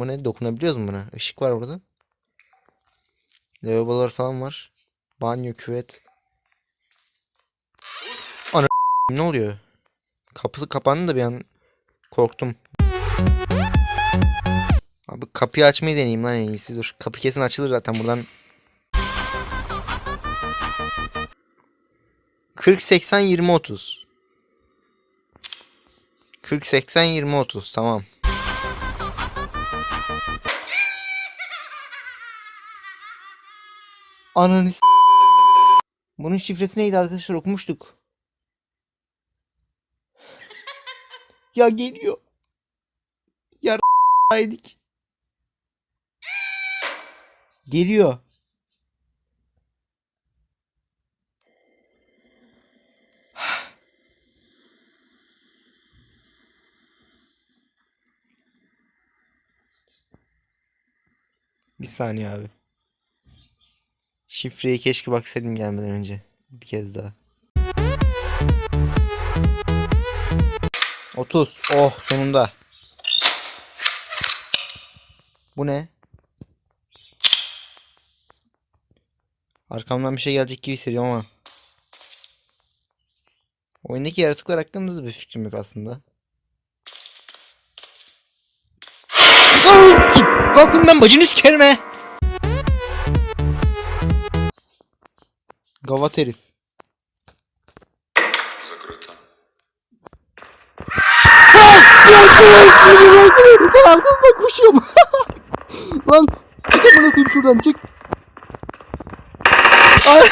Bu ne? Dokunabiliyoruz mu buna? Işık var burada. Lavabolar falan var. Banyo, küvet. Ana ne oluyor? Kapısı kapandı da bir an korktum. Abi kapıyı açmayı deneyeyim lan en iyisi. Dur. Kapı kesin açılır zaten buradan. 40 80 20 30. 40 80 20 30 tamam. Ananı Bunun şifresi neydi arkadaşlar okumuştuk. ya geliyor. Ya yedik. Geliyor. Bir saniye abi. Şifreyi keşke baksaydım gelmeden önce. Bir kez daha. 30. Oh sonunda. Bu ne? Arkamdan bir şey gelecek gibi hissediyorum ama. Oyundaki yaratıklar hakkında da bir fikrim yok aslında. Bakın ben bacını sikerim he. Gavat herif. Закрыто. Ben arkasından koşuyorum. Lan çık amına koyayım şuradan çık. Ay,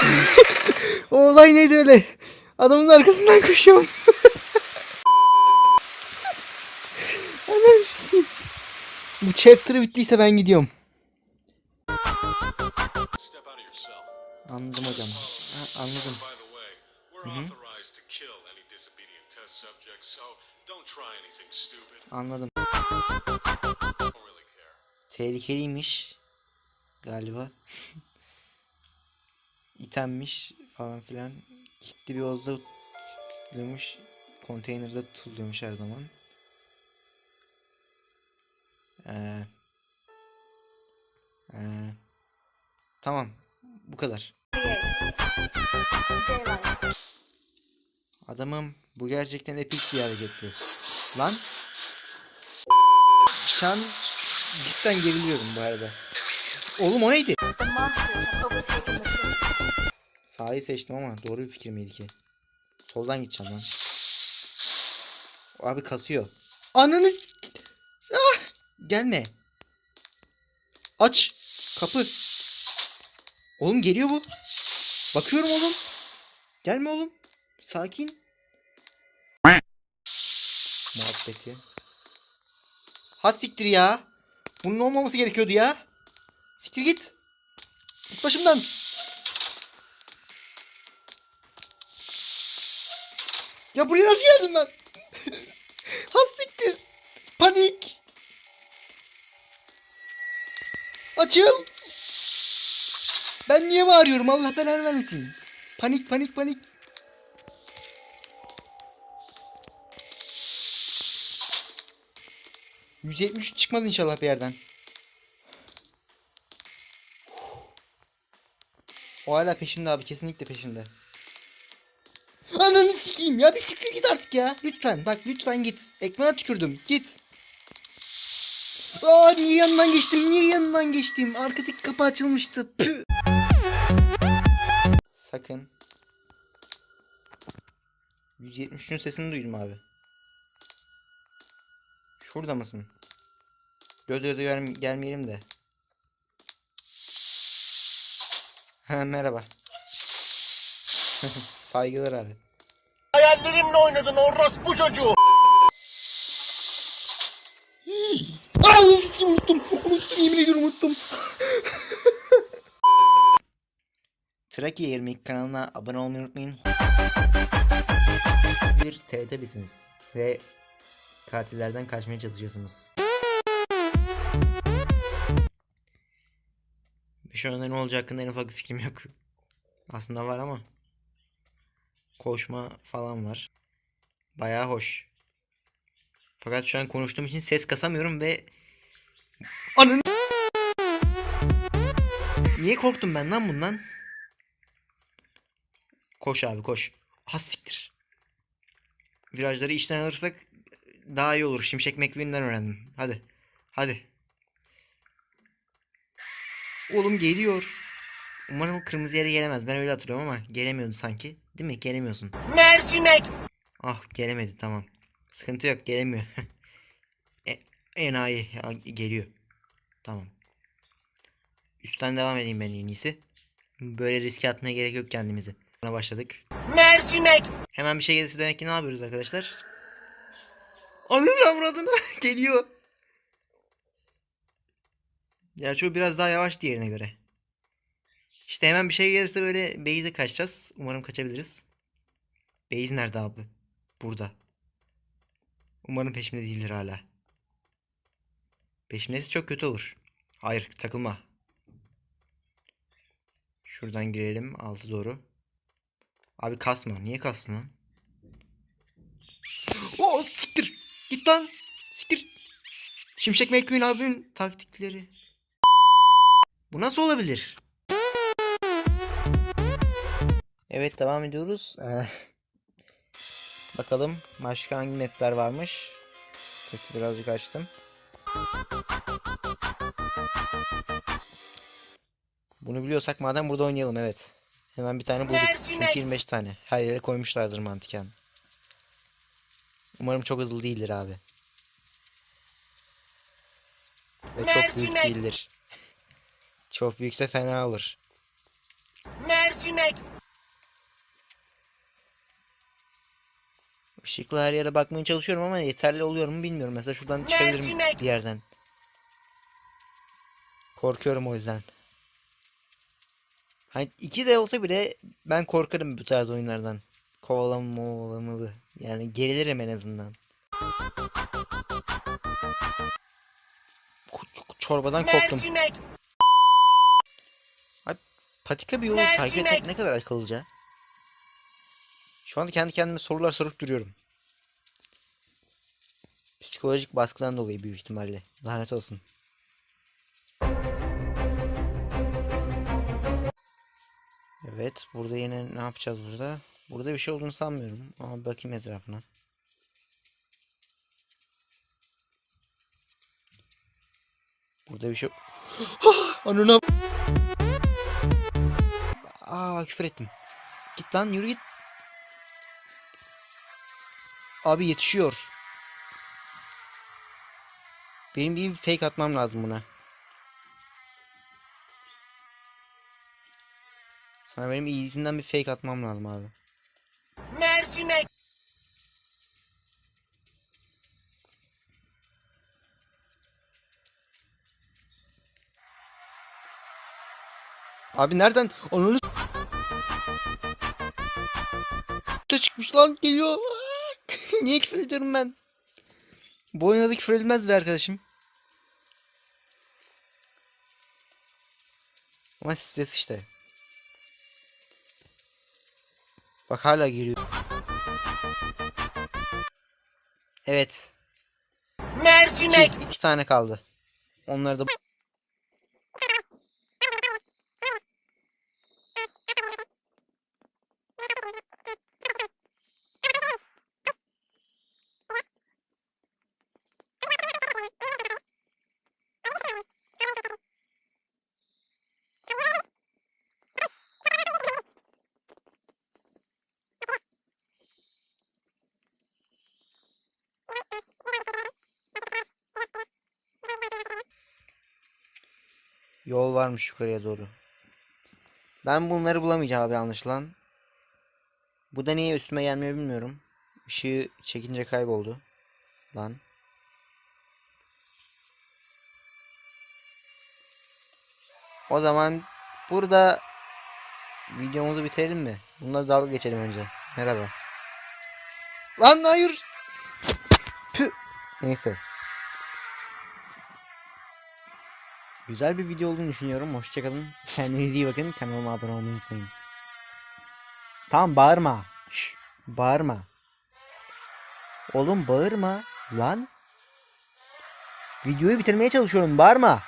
o olay neydi öyle? Adamın arkasından koşuyorum. Ananı sikeyim. Bu chapter bittiyse ben gidiyorum. Step out of your cell. Anladım hocam. Ha, anladım. Anything stupid. Anladım. Tehlikeliymiş. Galiba. İtenmiş falan filan. Gitti bir yolda tutuluyormuş. Konteynerde tutuluyormuş her zaman. Ee, ee, tamam. Bu kadar. Adamım bu gerçekten epik bir hareketti. Lan. Şu an cidden geriliyorum bu arada. Oğlum o neydi? Sağı seçtim ama doğru bir fikir miydi ki? Soldan gideceğim lan. Abi kasıyor. Ananı s- ah! Gelme. Aç. Kapı. Oğlum geliyor bu. Bakıyorum oğlum. Gelme oğlum. Sakin. Muhabbeti. Ha siktir ya. Bunun olmaması gerekiyordu ya. Siktir git. Git başımdan. Ya buraya nasıl geldin lan? Has siktir. Panik. Açıl. Ben niye bağırıyorum Allah belanı vermesin. Panik panik panik. ...173 çıkmaz inşallah bir yerden. O hala peşimde abi kesinlikle peşimde. Ananı sikeyim ya bir siktir git artık ya. Lütfen bak lütfen git. Ekmeğe tükürdüm git. Aa niye yanından geçtim niye yanından geçtim. Arkadaki kapı açılmıştı. Püh. Sakın. 173'ün sesini duydum abi. Şurada mısın? Göz göze gel- gelmeyelim de. Ha, merhaba. Saygılar abi. Hayallerimle oynadın orospu çocuğu. Aa unuttum unuttum. Unuttum yemin ediyorum unuttum. Trakya 22 kanalına abone olmayı unutmayın. Bir TRT'lisiniz ve katillerden kaçmaya çalışıyorsunuz. Şu anda ne olacağı hakkında en ufak bir fikrim yok. Aslında var ama. Koşma falan var. Bayağı hoş. Fakat şu an konuştuğum için ses kasamıyorum ve Ananı... Niye korktum ben lan bundan? Koş abi koş. Has siktir. Virajları içten alırsak daha iyi olur. Şimşek McQueen'den öğrendim. Hadi. Hadi. Oğlum geliyor. Umarım kırmızı yere gelemez. Ben öyle hatırlıyorum ama gelemiyordu sanki. Değil mi? Gelemiyorsun. Mercimek. Ah gelemedi tamam. Sıkıntı yok gelemiyor. e, enayi ya, geliyor. Tamam. Üstten devam edeyim ben en iyisi. Böyle riske atmaya gerek yok kendimizi. Başladık. Mercimek. Hemen bir şey gelirse demek ki ne yapıyoruz arkadaşlar? Anın avradına geliyor. Ya şu biraz daha yavaş diğerine göre. İşte hemen bir şey gelirse böyle base'e kaçacağız. Umarım kaçabiliriz. Base nerede abi? Burada. Umarım peşimde değildir hala. Peşimdeyse çok kötü olur. Hayır takılma. Şuradan girelim altı doğru. Abi kasma. Niye kastın lan? Oo siktir. Git lan. Siktir. Şimşek McQueen abimin taktikleri. Bu nasıl olabilir? Evet devam ediyoruz. Ee, bakalım başka hangi mapler varmış. Sesi birazcık açtım. Bunu biliyorsak madem burada oynayalım evet. Hemen bir tane bulduk. Mercimek. Çünkü 25 tane. Her yere koymuşlardır mantıken. Umarım çok hızlı değildir abi. Ve çok büyük değildir. Çok büyükse fena olur. Mercimek. Işıklı her yere bakmaya çalışıyorum ama yeterli oluyor mu bilmiyorum. Mesela şuradan çıkabilirim Mercimek. bir yerden. Korkuyorum o yüzden. Hani iki de olsa bile ben korkarım bu tarz oyunlardan. Kovalamalı. Yani gerilirim en azından. Çorbadan korktum. Mercimek. Patika bir yolu takip etmek ne kadar akıllıca. Şu anda kendi kendime sorular sorup duruyorum. Psikolojik baskıdan dolayı büyük ihtimalle. Lanet olsun. Evet, burada yine ne yapacağız burada? Burada bir şey olduğunu sanmıyorum. Ama bakayım etrafına. Burada bir şey Anına Aa küfür ettim. Git lan yürü git. Abi yetişiyor. Benim bir fake atmam lazım buna. Sana benim izinden bir fake atmam lazım abi. Mercimek. Abi nereden? Onu da çıkmış lan geliyor. Niye küfür ediyorum ben? Bu oyunda da küfür edilmez be arkadaşım. Ama stres işte. Bak hala geliyor. Evet. Mercimek. İki, iki tane kaldı. Onları da Yol varmış yukarıya doğru. Ben bunları bulamayacağım abi anlaşılan. Bu da niye üstüme gelmiyor bilmiyorum. Işığı çekince kayboldu. Lan. O zaman burada videomuzu bitirelim mi? Bunları dalga geçelim önce. Merhaba. Lan hayır. Püh. Neyse. Güzel bir video olduğunu düşünüyorum. Hoşçakalın. Kendinize iyi bakın. Kanalıma abone olmayı unutmayın. Tam bağırma. Şş, bağırma. Oğlum bağırma lan. Videoyu bitirmeye çalışıyorum. Bağırma.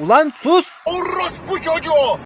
Ulan sus. Orospu çocuğu.